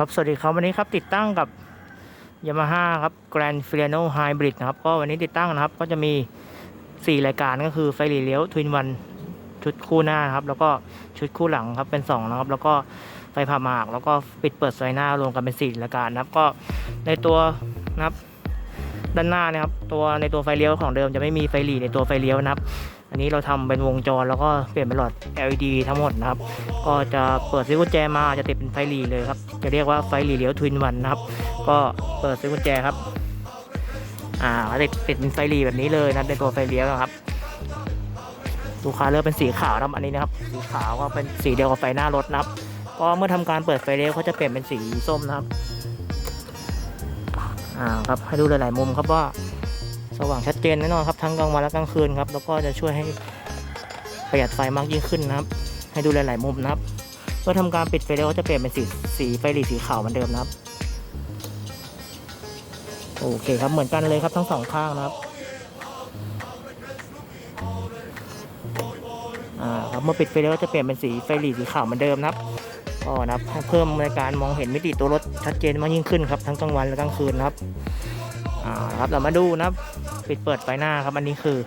ครับสวัสดีครับวันนี้ครับติดตั้งกับ Yamaha ครับ Grand Fiano Hybrid นะครับก็วันนี้ติดตั้งนะครับก็จะมี 4 รายการก็คือไฟหลีเลี้ยว Twin One ชุดคู่หน้านครับแล้วก็ชุดคู่หลังครับเป็น2นะครับแล้วก็ไฟผ่าหมาก แล้วก็ปิดเปิดไฟหน้ารวมกันเป็น4รายการนะครับก็ในตัวนะครับด้านหน้านะครับตัวในตัวไฟเลี้ยวของเดิมจะไม่มีไฟหลีในตัวไฟเลี้ยวนะครับ อันนี้เราทำเป็นวงจรแล้วก็เปลี่ยนเป็นหลอด LED ทั้งหมดนะครับ ก็จะเปิดซิกุญแจมาจะติดเป็นไฟหลีเลยครับ จะเรียกว่าไฟหลีเลี้ยวทวินวันนะครับ ก็เปิดซิกุญแจครับ อ่าติดติดเป็นไฟหลีแบบนี้เลยนะเป็นตัวไฟเลี้ยวนะครับลูกค้าเลือกเป็นสีขาวนะอันนี้นะครับ สีขาวก็เป็นสีเดียวกับไฟหน้ารถนะครับ ก็เมื่อทำการเปิดไฟเลี้ยวเขาจะเปลี่ยนเป็นสีส้มนะครับ อ่าครับให้ดูหลาย ๆ มุมครับว่า สว่างชัดเจนแน่นอนครับทั้งกลางวันและกลางคืนครับ แล้วก็จะช่วยให้ประหยัดไฟมากยิ่งขึ้นนะครับ ให้ดูหลายๆมุมนะครับเมื่อทำการปิดไฟแล้วก็จะเปลี่ยนเป็นสีสีไฟหลีสีขาวเหมือนเดิมนะครับ โอเคครับเหมือนกันเลยครับทั้งสองข้างนะครับอ่าครับเมื่อปิดไฟแล้วก็จะเปลี่ยนเป็นสีไฟหลีสีขาวเหมือนเดิมนะครับก็นะครับเพิ่มในการมองเห็นมิติตัวรถชัดเจนมากยิ่งขึ้นครับทั้งกลางวันและกลางคืนนะครับ อ่าครับเรามาดูนะครับปิดเปิดไฟหน้าครับอันนี้คือ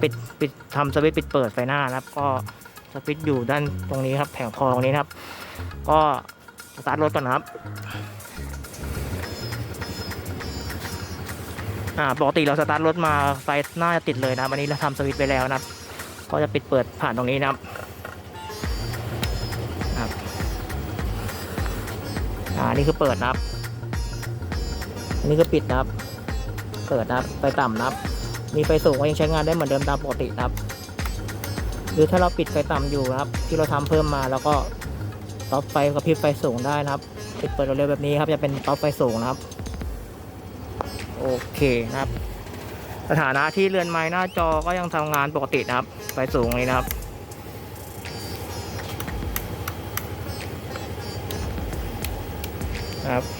ปิดปิดทำสวิตช์ปิดเปิดไฟหน้านะครับ ก็สวิตช์อยู่ด้านตรงนี้ครับแผงคอตรงนี้นะครับ ก็สตาร์ทรถก่อนนะครับอ่าปกติเราสตาร์ทรถมาไฟหน้าจะติดเลยนะครับอันนี้เราทำสวิตช์ไปแล้วนะครับ ก็จะปิดเปิดผ่านตรงนี้นะครับอ่านี่คือเปิดนะครับ นนี้ก็ปิดนะครับ เปิดนะครับ ไฟต่ำนะครับ มีไฟสูงก็ยังใช้งานได้เหมือนเดิมตามปกตินะครับ หรือถ้าเราปิดไฟต่ำอยู่นะครับ ที่เราทำเพิ่มมาแล้วก็ต่อไฟกระพริบไฟสูงได้นะครับปิดเปิดเร็วๆแบบนี้ครับจะเป็นต่อไฟสูงนะครับ โอเคนะครับ สถานะที่เรือนไม้หน้าจอก็ยังทำงานปกตินะครับ ไฟสูงนี้นะครับครับ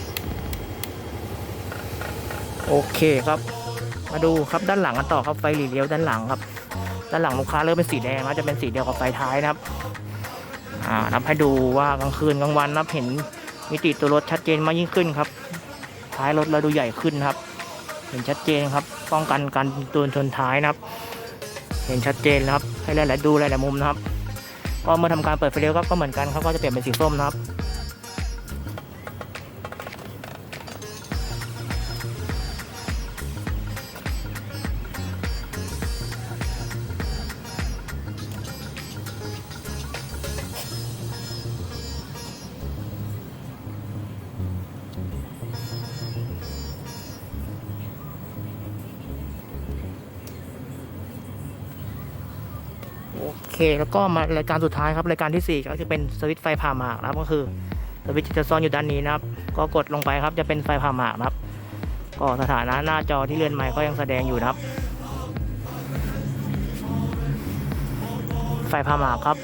โอเคครับ มาดูครับด้านหลังกันต่อครับไฟหลีเลี้ยวด้านหลังครับ ด้านหลังลูกค้าเริ่มเป็นสีแดงแล้วจะเป็นสีเดียวกับไฟท้ายนะครับอ่านับให้ดูว่ากลางคืนกลางวันนับเห็นมิติตัวรถชัดเจนมากยิ่งขึ้นครับ ท้ายรถเราดูใหญ่ขึ้นครับ เห็นชัดเจนครับ ป้องกันการโดนชนท้ายนะครับ เห็นชัดเจนครับให้หลายๆดูหลายๆมุมนะครับ ก็เมื่อทำการเปิดไฟเลี้ยวครับก็เหมือนกันครับก็จะเปลี่ยนเป็นสีส้มนะครับ เค แล้วก็มารายการสุดท้ายครับรายการที่ 4 ก็จะเป็นสวิตช์ไฟผ่าหมากนะครับก็คือสวิตช์จะซ่อนอยู่ด้านนี้นะครับ ก็กดลงไปครับจะเป็นไฟผ่าหมากนะครับ ก็สถานะหน้าจอที่เลื่อนไมค์ก็ยังแสดงอยู่นะครับ ไฟผ่าหมากครับ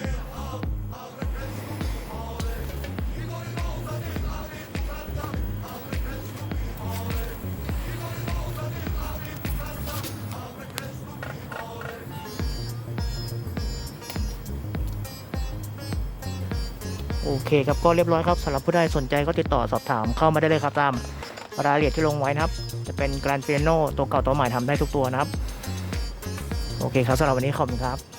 โอเคครับก็เรียบร้อยครับสำหรับผู้ใดสนใจก็ติดต่อสอบถามเข้ามาได้เลยครับตามรายละเอียดที่ลงไว้นะครับ จะเป็นกรานเปียโนตัวเก่าตัวใหม่ทำได้ทุกตัวนะครับ โอเคครับสำหรับวันนี้ขอบคุณครับ